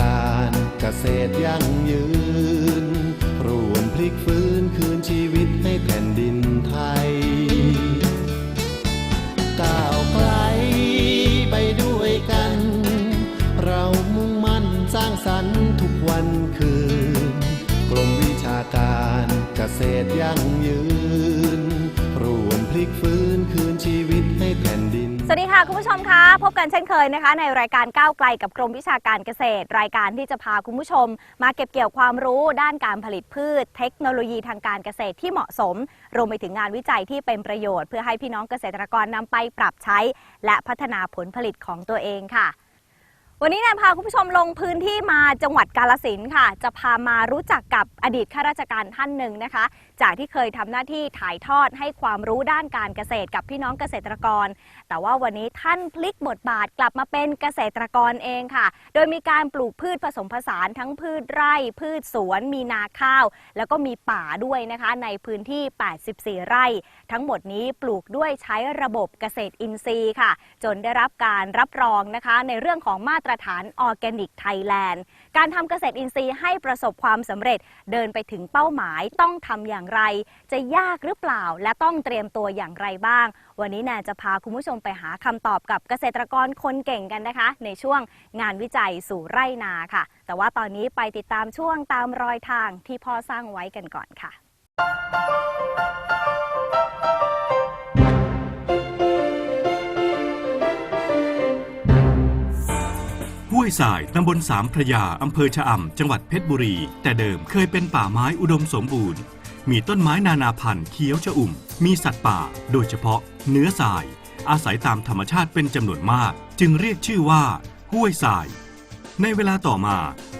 การเกษตรยั่งยืน รวมพลิกฟื้นคืนชีวิตให้แผ่นดินไทย ก้าวไกลไปด้วยกัน เรามุ่งมั่นสร้างสรรค์ทุกวันคืนกรมวิชาการเกษตรยั่งยืน รวมพลิกฟื้น ค่ะคุณผู้ชมคะพบกันเช่นเคยนะคะ ในรายการก้าวไกลกับกรมวิชาการเกษตร รายการที่จะพาคุณผู้ชม มาเก็บเกี่ยวความรู้ด้านการผลิตพืช เทคโนโลยีทางการเกษตรที่เหมาะสม รวมไปถึงงานวิจัยที่เป็นประโยชน์ เพื่อให้พี่น้องเกษตรกรนำไปปรับใช้ และพัฒนาผลผลิตของตัวเองค่ะ วันนี้แนนพาคุณผู้ชมลงพื้นที่มาจังหวัดกาลสินค่ะ จะพามารู้จักกับอดีตข้าราชการท่านหนึ่งนะคะ จากที่เคยทำหน้าที่ถ่ายทอดให้ความรู้ด้านการเกษตรกับพี่น้องเกษตรกร แต่ว่าวันนี้ท่านพลิกบทบาทกลับมาเป็นเกษตรกรเองค่ะ โดยมีการปลูกพืชผสมผสานทั้งพืชไร่ พืชสวน มีนาข้าว แล้วก็มีป่าด้วยนะคะ ในพื้นที่ 84 ไร่ ทั้งหมดนี้ปลูกด้วยใช้ระบบเกษตรอินทรีย์ค่ะ จนได้รับการรับรองนะคะ ในเรื่องของมาตรฐานออร์แกนิกไทยแลนด์การทำเกษตรอินทรีย์ให้ประสบความสำเร็จเดินไปถึงเป้าหมายต้องทำอย่างไร จะยากหรือเปล่า และต้องเตรียมตัวอย่างไรบ้าง วันนี้แนนจะพาคุณผู้ชมไปหาคำตอบกับเกษตรกรคนเก่งกันนะคะ ในช่วงงานวิจัยสู่ไร่นาค่ะ แต่ว่าตอนนี้ไปติดตามช่วงตามรอยทางที่พ่อสร้างไว้กันก่อนค่ะ ห้วยสายตำบลสามพระยา อำเภอชะอำ จังหวัดเพชรบุรี แต่เดิมเคยเป็นป่าไม้อุดมสมบูรณ์ มีต้นไม้นานาพันธุ์เขียวชอุ่ม มีสัตว์ป่า โดยเฉพาะ เนื้อสาย อาศัยตามธรรมชาติเป็นจำนวนมาก จึงเรียกชื่อว่า ห้วยสาย ในเวลาต่อมา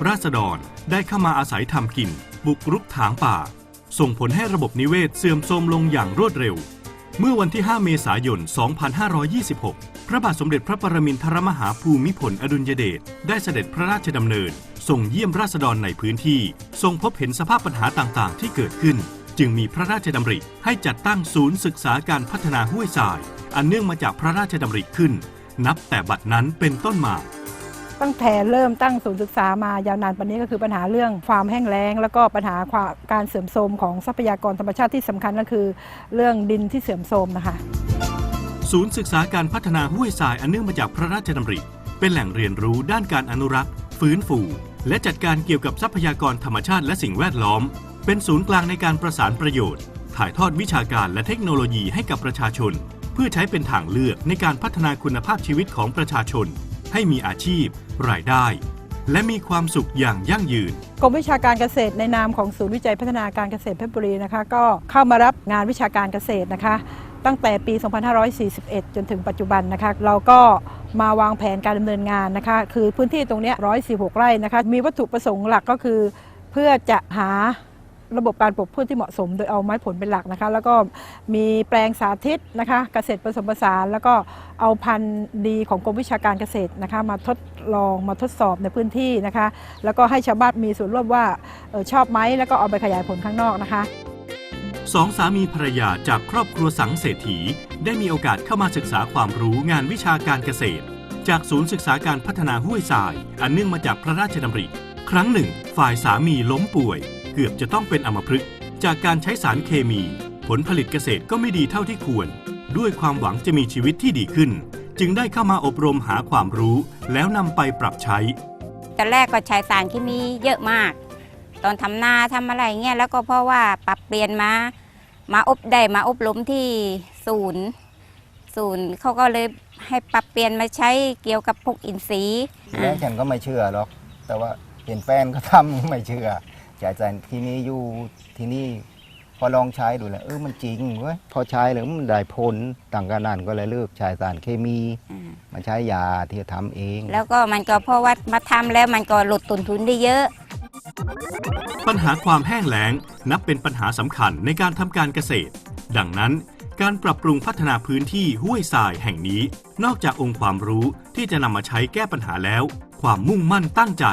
ราษฎรได้เข้ามาอาศัยทำกิน บุกรุกถางป่า ส่งผลให้ระบบนิเวศเสื่อมโทรมลงอย่างรวดเร็ว เมื่อวันที่ 5 เมษายน 2526 พระบาทสมเด็จพระปรมินทรมหาภูมิพลอดุลยเดชได้เสด็จพระราชดำเนิน ส่งเยี่ยมราษฎรในพื้นที่ ทรงพบเห็นสภาพปัญหาต่างๆ ที่เกิดขึ้น จึงมีพระราชดำริให้จัดตั้งศูนย์ศึกษาการพัฒนาห้วยทราย อันเนื่องมาจากพระราชดำริขึ้น นับแต่บัดนั้นเป็นต้นมาตั้งแต่เริ่มตั้งศูนย์ศึกษามายาวนานปันนี้ก็คือปัญหาเรื่องความแห้งแล้ง แล้วก็ปัญหาความการเสื่อมโทรมของทรัพยากรธรรมชาติที่สำคัญก็คือ เรื่องดินที่เสื่อมโทรมนะคะ ศูนย์ศึกษาการพัฒนาห้วยทรายอันเนื่องมาจากพระราชดำริ เป็นแหล่งเรียนรู้ด้านการอนุรักษ์ ฟื้นฟู และจัดการเกี่ยวกับทรัพยากรธรรมชาติและสิ่งแวดล้อม เป็นศูนย์กลางในการประสานประโยชน์ ถ่ายทอดวิชาการและเทคโนโลยีให้กับประชาชน เพื่อใช้เป็นทางเลือกในการพัฒนาคุณภาพชีวิตของประชาชน ให้มีอาชีพ รายได้ และมีความสุขอย่างยั่งยืนกรมวิชาการเกษตรในนามของศูนย์วิจัยพัฒนาการเกษตรเพชรบุรีนะคะ ก็เข้ามารับงานวิชาการเกษตรนะคะ ตั้งแต่ปี 2541 จนถึงปัจจุบันนะคะ เราก็ มาวางแผนการดำเนินงานนะคะ คือพื้นที่ตรงนี้ย146 ไร่นะคะ มีวัตถุประสงค์หลักก็คือ เพื่อจะหาระบบการปลูกพืชที่เหมาะสม โดยเอาไม้ผลเป็นหลักนะคะ แล้วก็มีแปลงสาธิตนะคะ เกษตรผสมผสาน แล้วก็เอาพันธุ์ดีของกรมวิชาการเกษตรนะคะ มาทดลองมาทดสอบในพื้นที่นะคะ แล้วก็ให้ชาวบ้านมีส่วนร่วมว่าออชอบไหมแล้วก็เอาไปขยายผลข้างนอกนะคะ สองสามีภรรยาจากครอบครัวสังเศรษฐี ได้มีโอกาสเข้ามาศึกษาความรู้งานวิชาการเกษตร จากศูนย์ศึกษาการพัฒนาห้วยทราย อันเนื่องมาจากพระราชดำริ ครั้งหนึ่ง ฝ่ายสามีล้มป่วย เกือบจะต้องเป็นอัมพฤกษ์จากการใช้สารเคมี ผลผลิตเกษตรก็ไม่ดีเท่าที่ควร ด้วยความหวังจะมีชีวิตที่ดีขึ้น จึงได้เข้ามาอบรมหาความรู้ แล้วนำไปปรับใช้ตอนแรกก็ใช้สารเคมีเยอะมาก ตอนทำนาทำอะไรเงี้ยแล้วก็เพราะว่าปรับเปลี่ยนมา มาอบได้มาอบรมที่ศูนย์ศูนย์เขาก็เลยให้ปรับเปลี่ยนมาใช้เกี่ยวกับพวกอินทรีย์ทีแรกฉันก็ไม่เชื่อหรอก แต่ว่าเห็นแฟนก็ทำไม่เชื่อจ่ายใจที่นี่อยู่ที่นี่พอลองใช้ดูแล้วเออมันจริงเว้ยพอใช้แล้วมันได้ผลต่างกันนั่นก็เลยเลิกใช้สารเคมีอ่ามาใช้ยาที่จะทำเอง แล้วก็มันก็เพราะว่ามาทำแล้วมันก็ลดต้นทุนได้เยอะ ปัญหาความแห้งแล้งนับเป็นปัญหาสำคัญในการทำการเกษตร ดังนั้นการปรับปรุงพัฒนาพื้นที่ห้วยทรายแห่งนี้ นอกจากองค์ความรู้ที่จะนำมาใช้แก้ปัญหาแล้ว ความมุ่งมั่นตั้งใจ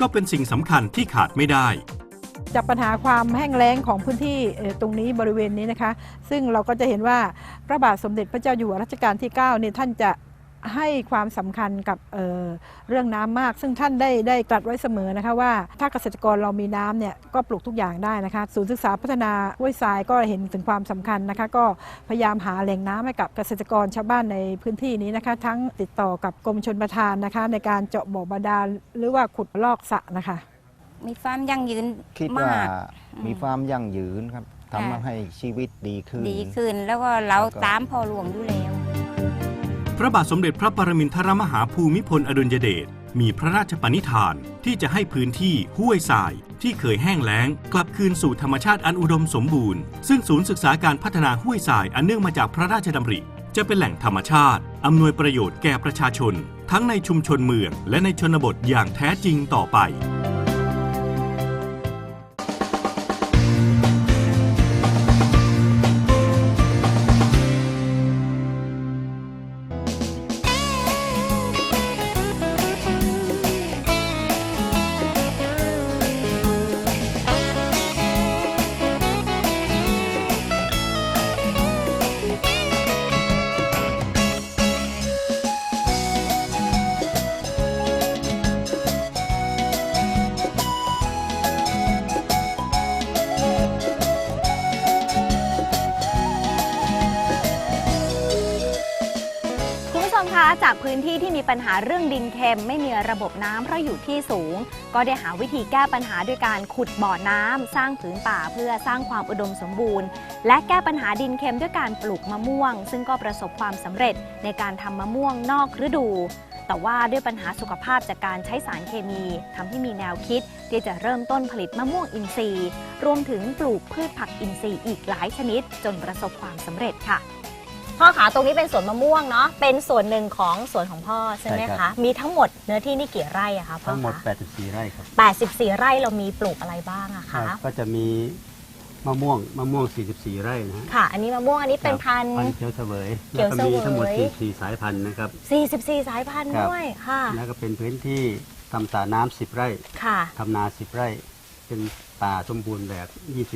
ก็เป็นสิ่งสำคัญที่ขาดไม่ได้ จากปัญหาความแห้งแล้งของพื้นที่ตรงนี้บริเวณนี้นะคะ ซึ่งเราก็จะเห็นว่าพระบาทสมเด็จพระเจ้าอยู่หัวรัชกาลที่ 9 เนี่ยท่านจะ ให้ความสำคัญกับเอ่อเรื่องน้ำมาก ซึ่งท่านได้ได้ตรัสไว้เสมอนะคะว่า ถ้าเกษตรกรเรามีน้ำเนี่ยก็ปลูกทุกอย่างได้นะคะศูนย์ศึกษาพัฒนาห้วยทรายก็เห็นถึงความสำคัญนะคะ ก็พยายามหาแหล่งน้ำให้กับเกษตรกรชาวบ้านในพื้นที่นี้นะคะ ทั้งติดต่อกับกรมชนประทานนะคะ ในการเจาะบ่อบาดาลหรือว่าขุดลอกสระนะคะ มีความยั่งยืนคิดว่ามากมีอืมความยั่งยืนครับทำค่ะให้ชีวิตดีขึ้น ดีขึ้นแล้วก็เราแล้วก็ตามพ่อหลวงอยู่แล้ว พระบาทสมเด็จพระปรมินทรมหาภูมิพลอดุลยเดชมีพระราชปณิธานที่จะให้พื้นที่ห้วยทรายที่เคยแห้งแล้ง กลับคืนสู่ธรรมชาติอันอุดมสมบูรณ์ ซึ่งศูนย์ศึกษาการพัฒนาห้วยทรายอันเนื่องมาจากพระราชดำริ จะเป็นแหล่งธรรมชาติ อำนวยประโยชน์แก่ประชาชน ทั้งในชุมชนเมือง และในชนบทอย่างแท้จริงต่อไป จากพื้นที่ที่มีปัญหาเรื่องดินเค็ม ไม่มีระบบน้ำเพราะอยู่ที่สูง ก็ได้หาวิธีแก้ปัญหาด้วยการขุดบ่อน้ำสร้างผืนป่าเพื่อสร้างความอุดมสมบูรณ์ และแก้ปัญหาดินเค็มด้วยการปลูกมะม่วง ซึ่งก็ประสบความสำเร็จในการทำมะม่วงนอกฤดู แต่ว่าด้วยปัญหาสุขภาพจากการใช้สารเคมีทำให้มีแนวคิด ที่จะเริ่มต้นผลิตมะม่วงอินทรีย์ รวมถึงปลูกพืชผักอินทรีย์อีกหลายชนิด จนประสบความสำเร็จค่ะ พ่อขาตรงนี้เป็นสวนมะม่วงเนาะเป็นส่วนหนึ่งของสวนของพ่อใช่ไหมใช่ครัคะบ มีทั้งหมดเนื้อที่นี่กี่ไร่อะคะพ่อทั้งหมด คะ84 ไร่ครับ84 ไร่เรามีปลูกอะไรบ้างอะคะ ก็จะมีมะม่วงมะม่วง 44 ไร่นะฮะค่ะ อันนี้มะม่วงอันนี้เป็นพันธุ์ พันธุ์เขียวเสวยเขียวเสวยแล้ก็มีทั้งหมด 44 สายพันธุ์นะครับ 44 สายพันธุ์ครับ ด้วยค่ะแล้วก็เป็นพื้นที่ทำสระน้ำ10 ไร่ค่ะ ทำนา 10 ไร่ เป็นป่าสมบูรณ์แบบ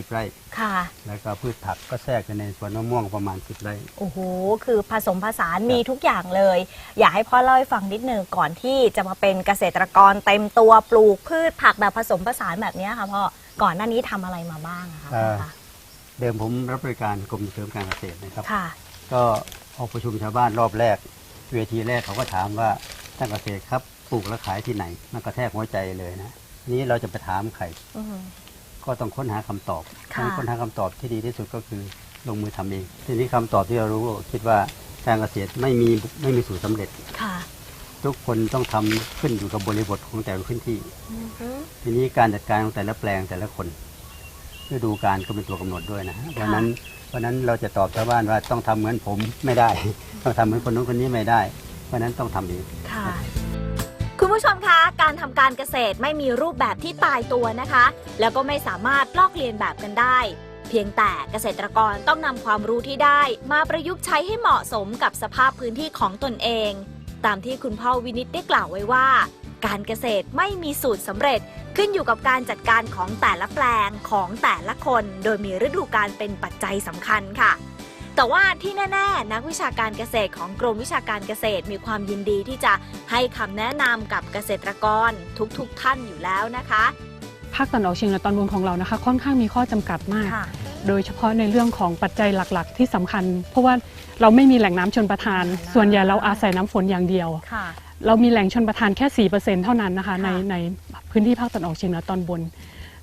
20 ไร่ ค่ะ แล้วก็พืชผักก็แทรกอยู่ในสวนมะม่วงประมาณ 10 ไร่ โอ้โห คือผสมผสานมีทุกอย่างเลย อยากให้พ่อเล่าให้ฟังนิดหนึ่งก่อนที่จะมาเป็นเกษตรกรเต็มตัวปลูกพืชผักแบบผสมผสานแบบเนี้ยค่ะพ่อ ก่อนหน้านี้ทำอะไรมาบ้างอะคะเอ่พ่ออคะเดิมผมรับบริการกรมส่งเสริมการเกษตรนะครับ ค่ะ ก็ออกประชุมชาวบ้านรอบแรก เวทีแรกเขาก็ถามว่าท่านเกษตรครับปลูกแล้วขายที่ไหน มันกระแทกหัวใจเลยนะ นี้เราจะไปถามใครอืม ก็ต้องค้นหาคำตอบค่ะ การค้นหาคำตอบที่ดีที่สุดก็คือลงมือทำเอง ทีนี้คำตอบที่เรารู้คิดว่าการเกษตรไม่มีไม่มีสูตรสำเร็จ ค่ะทุกคนต้องทำขึ้นอยู่กับบริบทของแต่ละพื้นที่ อือฮึ ทีนี้การจัดการของแต่ละแปลงแต่ละคนฤดูการก็เป็นตัวกำหนดด้วยนะฮะเพราะฉะนั้นเพราะฉะนั้นเราจะตอบชาวบ้านว่าต้องทำเหมือนผมไม่ได้ ต้องทำเหมือนคนนู้นคนนี้ไม่ได้ เพราะฉะนั้นต้องทำเอง ค่ะคุณ ผู้ชมคะ การทำการเกษตรไม่มีรูปแบบที่ตายตัวนะคะ แล้วก็ไม่สามารถลอกเลียนแบบกันได้ เพียงแต่เกษตรกรต้องนำความรู้ที่ได้ มาประยุกต์ใช้ให้เหมาะสมกับสภาพพื้นที่ของตนเอง ตามที่คุณพ่อวินิตได้กล่าวไว้ว่า การเกษตรไม่มีสูตรสำเร็จขึ้นอยู่กับการจัดการของแต่ละแปลงของแต่ละคน โดยมีฤดูกาลเป็นปัจจัยสำคัญค่ะ แต่ว่าที่แน่ๆ นักวิชาการเกษตรของกรมวิชาการเกษตรมีความยินดีที่จะให้คำแนะนำกับเกษตรกรทุกๆท่านอยู่แล้วนะคะ ภาคตะวันออกเฉียงเหนือตอนบนของเรานะคะ ค่อนข้างมีข้อจำกัดมากค่ะโดยเฉพาะในเรื่องของปัจจัยหลักๆ ที่สำคัญ เพราะว่าเราไม่มีแหล่งน้ำชนประทาน ส่วนใหญ่เราอาศัยน้ำฝนอย่างเดียวค่ะเรามีแหล่งชนประทานแค่ 4%เท่านั้นนะคะในค่ะในพื้นที่ภาคตะวันออกเฉียงเหนือตอนบน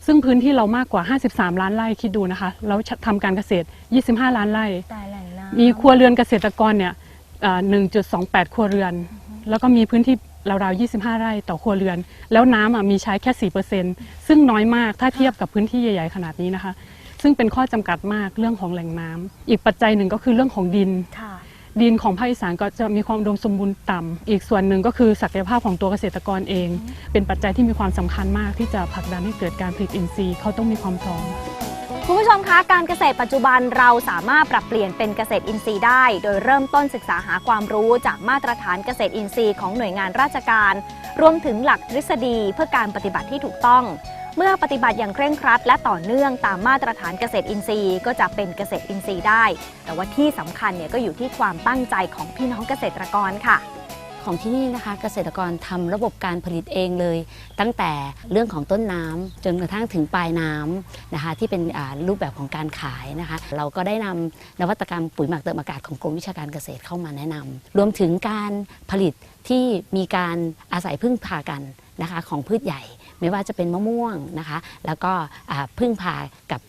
ซึ่งพื้นที่เรามากกว่า 53 ล้านไร่คิดดูนะคะเราทำการเกษตร 25 ล้านไร่แต่แหล่งน้ำมีครัวเรือนเกษตรกรเนี่ยเอ่อ1.28 ครัวเรือน แล้วก็มีพื้นที่ราวๆ25 ไร่ต่อครัวเรือน แล้วน้ำอะมีใช้แค่ 4%ซึ่งน้อยมากถ้าเทียบกับพื้นที่ใหญ่ ๆ ขนาดนี้นะคะ ซึ่งเป็นข้อจำกัดมากเรื่องของแหล่งน้ำอีกปัจจัยหนึ่งก็คือเรื่องของดิน ค่ะ ดินของภาคอีสานก็จะมีความอุดมสมบูรณ์ต่ำอีกส่วนหนึ่งก็คือศักยภาพของตัวเกษตรกรเอง เป็นปัจจัยที่มีความสำคัญมากที่จะผลักดันให้เกิดการผลิตอินทรีย์เขาต้องมีความพร้อมคุณผู้ชมคะการเกษตรปัจจุบันเราสามารถปรับเปลี่ยนเป็นเกษตรอินทรีย์ได้ โดยเริ่มต้นศึกษาหาความรู้จากมาตรฐานเกษตรอินทรีย์ของหน่วยงานราชการ รวมถึงหลักทฤษฎีเพื่อการปฏิบัติที่ถูกต้อง เมื่อปฏิบัติอย่างเคร่งครัด และต่อเนื่องตามมาตรฐานเกษตรอินทรีย์ ก็จะเป็นเกษตรอินทรีย์ได้ แต่ว่าที่สำคัญเนี่ยก็อยู่ที่ความตั้งใจของพี่น้องเกษตรกรค่ะ ของที่นี่นะคะเกษตรกรทำระบบการผลิตเองเลย ตั้งแต่เรื่องของต้นน้ำจนกระทั่งถึงปลายน้ำนะคะที่เป็นรูปแบบของการขายนะคะ เราก็ได้นำนวัตกรรมปุ๋ยหมักเติมอากาศของกรมวิชาการเกษตรเข้ามาแนะนำรวมถึงการผลิตที่มีการอาศัยพึ่งพากันนะคะของพืชใหญ่ ไม่ว่าจะเป็นมะม่วงนะคะ แล้วก็พึ่งพากับ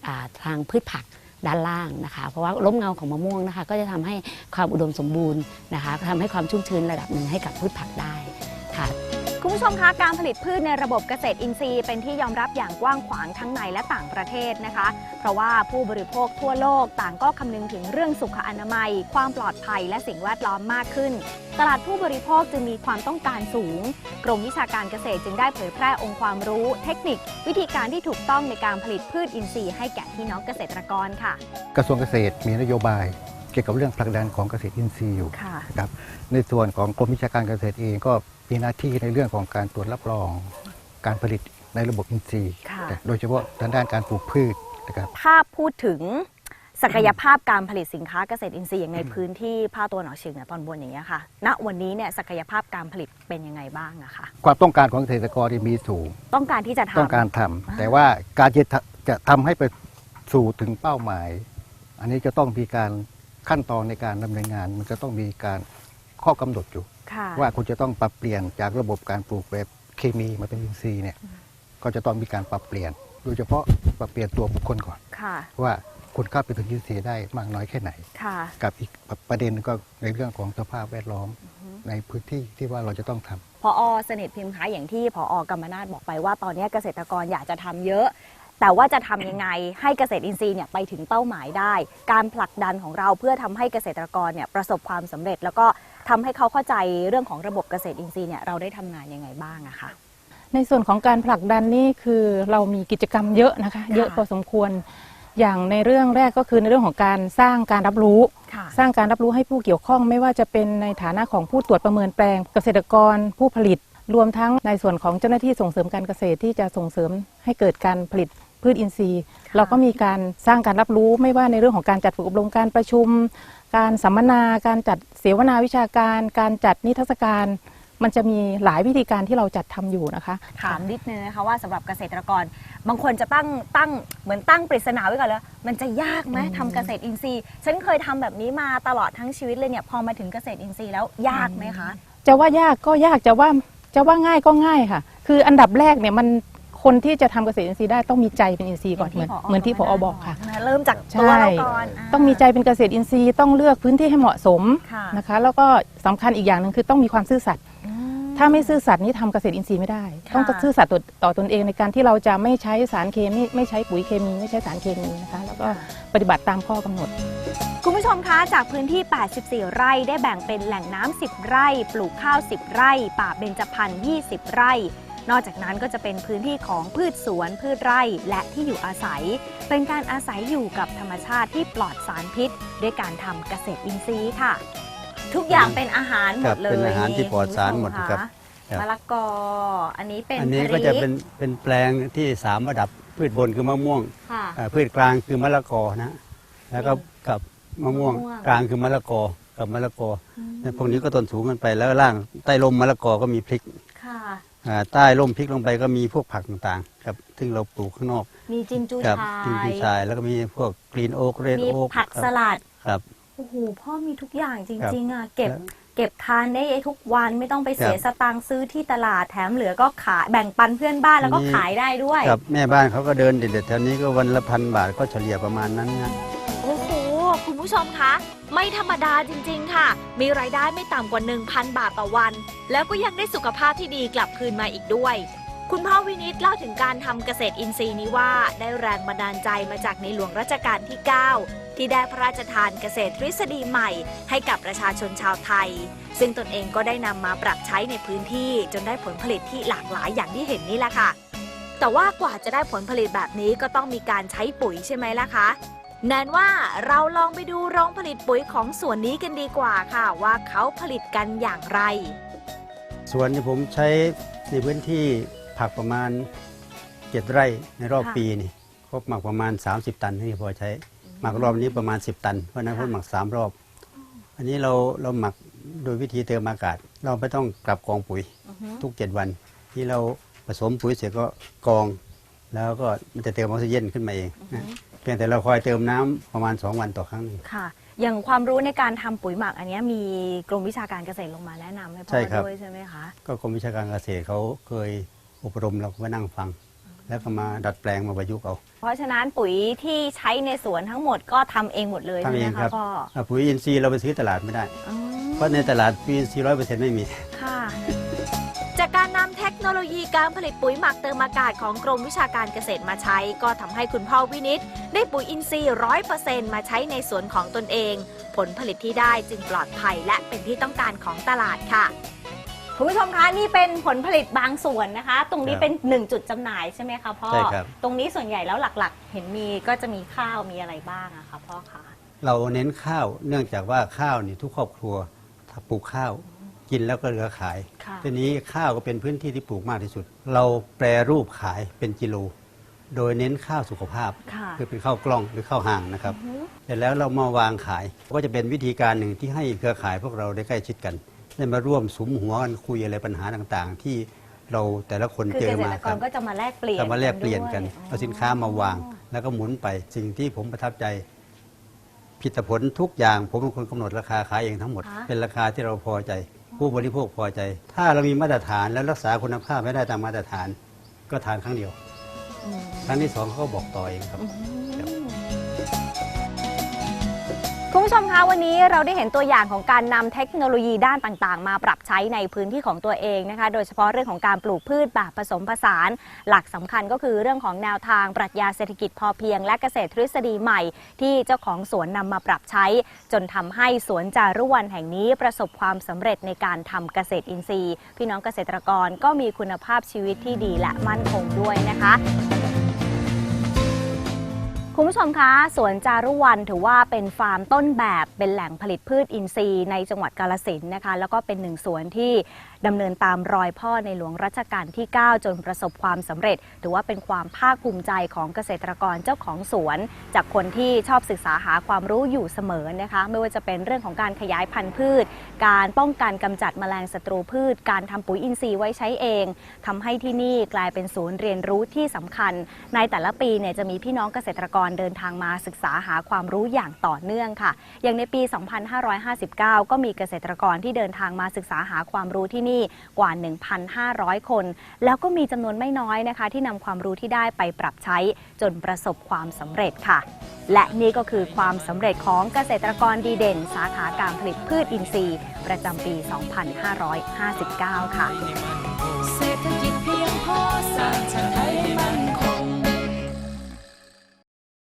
ทางพืชผักด้านล่างนะคะ เพราะว่าร่มเงาของมะม่วงนะคะ ก็จะทำให้ความอุดมสมบูรณ์นะคะทำให้ความชุ่มชื้นระดับหนึ่งให้กับพืชผักได้ ผู้ชมคะการผลิตพืชในระบบเกษตรอินทรีย์ เป็นที่ยอมรับอย่างกว้างขวางทั้งในและต่างประเทศนะคะ เพราะว่าผู้บริโภคทั่วโลกต่างก็คำนึงถึงเรื่องสุขอนามัย ความปลอดภัยและสิ่งแวดล้อมมากขึ้น ตลาดผู้บริโภคจึงมีความต้องการสูง กรมวิชาการเกษตรจึงได้เผยแพร่องค์ความรู้ เทคนิค วิธีการที่ถูกต้องในการผลิตพืชอินทรีย์ให้แก่พี่น้องเกษตรกรค่ะ กระทรวงเกษตรมีนโยบายเกี่ยวกับเรื่องผลักดันของเกษตรอินทรีย์อยู่ค่ะนะครับในส่วนของกรมวิชาการเกษตรเองก็ มีหน้าที่ในเรื่องของการตรวจรับรอง การผลิตในระบบอินทรีย์ ค่ะ โดยเฉพาะทางด้านการปลูกพืชนะครับ ถ้าพูดถึงศักยภาพการผลิตสินค้าเกษตรอินทรีย์อย่างในพื้นที่ภาคตะวันออกเฉียงเหนือตอนบนอย่างนี้ยค่ะ ณ วันนี้เนี่ยศักยภาพการผลิตเป็นยังไงบ้างอะคะ ความต้องการของเกษตรกรที่มีสูง ต้องการที่จะทำ ต้องการทำแต่ว่าการจะทำจะทำให้ไปสู่ถึงเป้าหมาย อันนี้จะต้องมีการขั้นตอนในการดำเนินงาน มันจะต้องมีการข้อกำหนดอยู่ค่ะ ว่าคุณจะต้องปรับเปลี่ยนจากระบบการปลูกแบบเคมีมาเป็นอินทรีย์เนี่ยก็จะต้องมีการปรับเปลี่ยน โดยเฉพาะปรับเปลี่ยนตัวบุคคลก่อนค่ะว่าคุณเข้าไปถึงอินทรีย์ได้มากน้อยแค่ไหนค่ะกับอีกประเด็นหนึ่งก็ในเรื่องของสภาพแวดล้อมในพื้นที่ที่ว่าเราจะต้องทำพออสนิทพิมพ์คะอย่างที่พออกำมนาศบอกไปว่าตอนนี้เกษตรกรอยากจะทำเยอะ แต่ว่าจะทำยังไงให้เกษตรอินทรีย์เนี่ยไปถึงเป้าหมายได้ การผลักดันของเราเพื่อทำให้เกษตรกรเนี่ยประสบความสำเร็จ แล้วก็ทำให้เขาเข้าใจเรื่องของระบบเกษตรอินทรีย์เนี่ยเราได้ทำงานยังไงบ้างอะคะ ในส่วนของการผลักดันนี่คือเรามีกิจกรรมเยอะนะคะ เยอะพอสมควรอย่างในเรื่องแรกก็คือในเรื่องของการสร้างการรับรู้ ค่ะ สร้างการรับรู้ให้ผู้เกี่ยวข้อง ไม่ว่าจะเป็นในฐานะของผู้ตรวจประเมินแปลง เกษตรกร ผู้ผลิต รวมทั้งในส่วนของเจ้าหน้าที่ส่งเสริมการเกษตรที่จะส่งเสริมให้เกิดการผลิต พืชอินทรีย์ เราก็มีการสร้างการรับรู้ไม่ว่าในเรื่องของการจัดฝึกอบรมการประชุม การสัมมนา การจัดเสวนาวิชาการ การจัดนิทรรศการ มันจะมีหลายวิธีการที่เราจัดทำอยู่นะคะ ถามนิดนึงนะคะว่าสำหรับเกษตรกร บางคนจะตั้งตั้งเหมือนตั้งปริศนาไว้ก่อนแล้ว มันจะยากไหมทำเกษตรอินทรีย์ฉันเคยทำแบบนี้มาตลอดทั้งชีวิตเลยเนี่ยพอมาถึงเกษตรอินทรีย์แล้วยากไหมคะจะว่ายากก็ยากจะว่าจะว่าง่ายก็ง่ายค่ะ คืออันดับแรกเนี่ยมัน คนที่จะทำเกษตรอินทรีย์ได้ต้องมีใจเป็นอินทรีย์ก่อนเหมือนเหมือนที่พอบอกค่ะเริ่มจากตัวเราก่อนา ต้องมีใจเป็นเกษตรอินทรีย์ต้องเลือกพื้นที่ให้เหมาะสมค่ะ นะคะ แล้วก็สำคัญอีกอย่างหนึ่งคือต้องมีความซื่อสัตย์อืม ถ้าไม่ซื่อสัตย์นี่ทำเกษตรอินทรีย์ไม่ได้ ค่ะ ต้องซื่อสัตย์ต่อต่อตนเองในการที่เราจะไม่ใช้สารเคมีไม่ใช้ปุ๋ยเคมีไม่ใช้สารเคมีนะคะ แล้วก็ปฏิบัติตามข้อกำหนด คุณผู้ชมคะ จากพื้นที่ 84 ไร่ ได้แบ่งเป็นแหล่งน้ำ 10 ไร่ ปลูกข้าว 10 ไร่ ป่าเบญจพรรณ 20 ไร่ นอกจากนั้นก็จะเป็นพื้นที่ของพืชสวน พืชไร่ และที่อยู่อาศัย เป็นการอาศัยอยู่กับธรรมชาติที่ปลอดสารพิษ ด้วยการทำเกษตรอินทรีย์ค่ะ ทุกอย่างเป็นอาหารหมครัดบเลยเป็นอาหารที่ปลอดสารหมดณผู้ชครับะครับมะละกอ อันนี้เป็นอันนี้พก็ริจะเป็นเป็นแปลงที่สามระดับพืชบนคือมะม่วงค่ะอ่าพืชกลางคือมะละกอนะ แล้วก็กับมะม่วงมะม่วงกลางคือมะละกอกับมะละกออพวกนี้ก็ต้นสูงกันไปแล้วล่างใต้ร่มมะละกอก็มีพริกค่ะ อ่าใต้ร่มพริกลงไปก็มีพวกผักต่างๆครับซึ่งเราปลูกข้างนอกมีจินจูครับชาจิงจีชายแล้วก็มีพวกกรีนโอ๊กเรดมีโอ๊กผักสลัดครับ โอ้โหพ่อมีทุกอย่างจครับริงๆอะเก็บแล้วเก็บทานได้ทุกวันไม่ต้องไปเสียครับ สตางค์ซื้อที่ตลาดแถมเหลือก็ขายแบ่งปันเพื่อนบ้านแล้วก็อันนี้ขายได้ด้วย ครับแม่บ้านเขาก็เดินเด็ดๆแถวนี้ก็วันละพันบาทก็เฉลี่ยประมาณนั้นนะ โอ้โหคุณผู้ชมคะไม่ธรรมดาจริง ๆ ค่ะ มีรายได้ไม่ต่ำกว่า 1,000 บาทต่อวัน แล้วก็ยังได้สุขภาพที่ดีกลับคืนมาอีกด้วย คุณพ่อวินิตเล่าถึงการทำเกษตรอินทรีย์นี้ว่าได้แรงบันดาลใจมาจากในหลวงรัชกาลที่ 9 ที่ได้พระราชทานเกษตรทฤษฎีใหม่ ให้กับประชาชนชาวไทย ซึ่งตนเองก็ได้นำมาปรับใช้ในพื้นที่จนได้ผลผลิตที่หลากหลายอย่างที่เห็นนี่แหละค่ะแต่ว่ากว่าจะได้ผลผลิตแบบนี้ก็ต้องมีการใช้ปุ๋ยใช่ไหมล่ะคะ แนนว่าเราลองไปดูโรงผลิตปุ๋ยของส่วนนี้กันดีกว่าค่ะ ว่าเขาผลิตกันอย่างไรส่วนที่ผมใช้ในพื้นที่ผักประมาณเจ็ดไร่ในรอบค่ะ ปีนี่ครบหมักประมาณ 30 ตันที่พอใช้ หมักรอบนี้ประมาณ 10 ตัน เพราะฉะนั้นผมหมัก3รอบ อันนี้เราเราหมักโดยวิธีเติมอากาศ เราไม่ต้องกลับกองปุ๋ยทุกเจ็ดวัน ที่เราผสมปุ๋ยเสร็จก็กอง แล้วก็มันจะเติมออกซิเจนขึ้นมาเองนะเพียงแต่เราคอยเติมน้ำประมาณ 2 วันต่อครั้งหนึ่ง ค่ะ อย่างความรู้ในการทำปุ๋ยหมักอันเนี้ยมีกรมวิชาการเกษตรลงมาแนะนำให้พ่ใช่อครับ ด้วยใช่ไหมคะ ก็กรมวิชาการเกษตรเขาเคยอบรมเราก็มานั่งฟัง แล้วก็มาดัดแปลงมาประยุกต์เอาเพราะฉะนั้นปุ๋ยที่ใช้ในสวนทั้งหมดก็ทำเองหมดเลยใช่ทำไหเอมงคคะรับพ่ออะปุ๋ยอินทรีย์เราไปซื้อตลาดไม่ได้ อืมเพราะในตลาดปุ๋ยอินทรีย์ร้อยเปอร์เซ็นต์ไม่มี ค่ะ จากการนำเทค โนโลยีการผลิตปุ๋ยหมักเติมอากาศของกรมวิชาการเกษตรมาใช้ ก็ทำให้คุณพ่อวินิตได้ปุ๋ยอินทรีย์ร้อยเปอร์เซ็นต์มาใช้ในสวนของตนเอง ผลผลิตที่ได้จึงปลอดภัยและเป็นที่ต้องการของตลาดค่ะคุณผู้ชมคะนี่เป็นผลผลิตบางส่วนนะคะ ตรงนี้ครับเป็นหนึ่งจุดจำหน่ายใช่ไหมคะพ่อใช่ครับตรงนี้ส่วนใหญ่แล้วหลักๆ เห็นมีก็จะมีข้าวมีอะไรบ้างอะคะพ่อคะเราเน้นข้าวเนื่องจากว่าข้าวนี่ทุกครอบครัวถ้าปลูกข้าว กินแล้วก็เหลือขาย ค่ะ ทีนี้ข้าวก็เป็นพื้นที่ที่ปลูกมากที่สุด เราแปรรูปขายเป็นกิโล โดยเน้นข้าวสุขภาพค่ะคือเป็นข้าวกล้องหรือข้าวห่างนะครับ เสร็จแล้วเรามาวางขาย ก็จะเป็นวิธีการหนึ่งที่ให้เครือข่ายพวกเราได้ใกล้ชิดกัน ได้มาร่วมสุมหัวกันคุยอะไรปัญหาต่างๆ ที่เราแต่ละคนคือเจเกอษมาตรคกรัรบก็จะมาแลกเปลี่ยนจะมาแลกเปลี่ยนกันด้วยเอาสินค้ามาวาง แล้วก็หมุนไปสิ่งที่ผมประทับใจผลิตผลทุกอย่าง ผมเป็นคนกำหนดราคาขายเองทั้งหมดคะเป็นราคาที่เราพอใจ ผู้บริโภคพอใจ ถ้าเรามีมาตรฐานและรักษาคุณภาพไม่ได้ตามมาตรฐาน ก็ทานครั้งเดียวอืมครั้งที่สองเขาก็บอกต่อเองครับ คุณผู้ชมคะวันนี้เราได้เห็นตัวอย่างของการนำเทคโนโลยีด้านต่างๆ มาปรับใช้ในพื้นที่ของตัวเองนะคะ โดยเฉพาะเรื่องของการปลูกพืชแบบผสมผสาน หลักสำคัญก็คือเรื่องของแนวทางปรัชญาเศรษฐกิจพอเพียง และเกษตรทฤษฎีใหม่ ที่เจ้าของสวนนำมาปรับใช้ จนทำให้สวนจารุวันแห่งนี้ประสบความสำเร็จในการทำเกษตรอินทรีย์ พี่น้องเกษตรกรก็มีคุณภาพชีวิตที่ดีและมั่นคงด้วยนะคะ คุณผู้ชมคะสวนจารุวันถือว่าเป็นฟาร์มต้นแบบเป็นแหล่งผลิตพืชอินทรีย์ในจังหวัดกาลสินนะคะ แล้วก็เป็นหนึ่งสวนที่ดำเนินตามรอยพ่อในหลวงรัชกาลที่ 9 จนประสบความสำเร็จ ถือว่าเป็นความภาคภูมิใจของเกษตรกรเจ้าของสวน จากคนที่ชอบศึกษาหาความรู้อยู่เสมอนะคะ ไม่ว่าจะเป็นเรื่องของการขยายพันธุ์พืช การป้องกันกำจัดแมลงศัตรูพืช การทำปุ๋ยอินทรีย์ไว้ใช้เองทำให้ที่นี่กลายเป็นศูนย์เรียนรู้ที่สำคัญ ในแต่ละปีเนี่ยจะมีพี่น้องเกษตรกรรเดินทางมาศึกษาหาความรู้อย่างต่อเนื่องค่ะ อย่างในปี 2559 ก็มีเกษตรกรที่เดินทางมาศึกษาหาความรู้ที่นี่กว่า 1,500 คน แล้วก็มีจำนวนไม่น้อยนะคะ ที่นำความรู้ที่ได้ไปปรับใช้จนประสบความสำเร็จค่ะ และนี่ก็คือความสำเร็จของเกษตรกรดีเด่น สาขาการผลิตพืชอินทรีย์ ประจำปี 2559 ค่ะเศรษฐกิจเพียงพอสร้างชาติ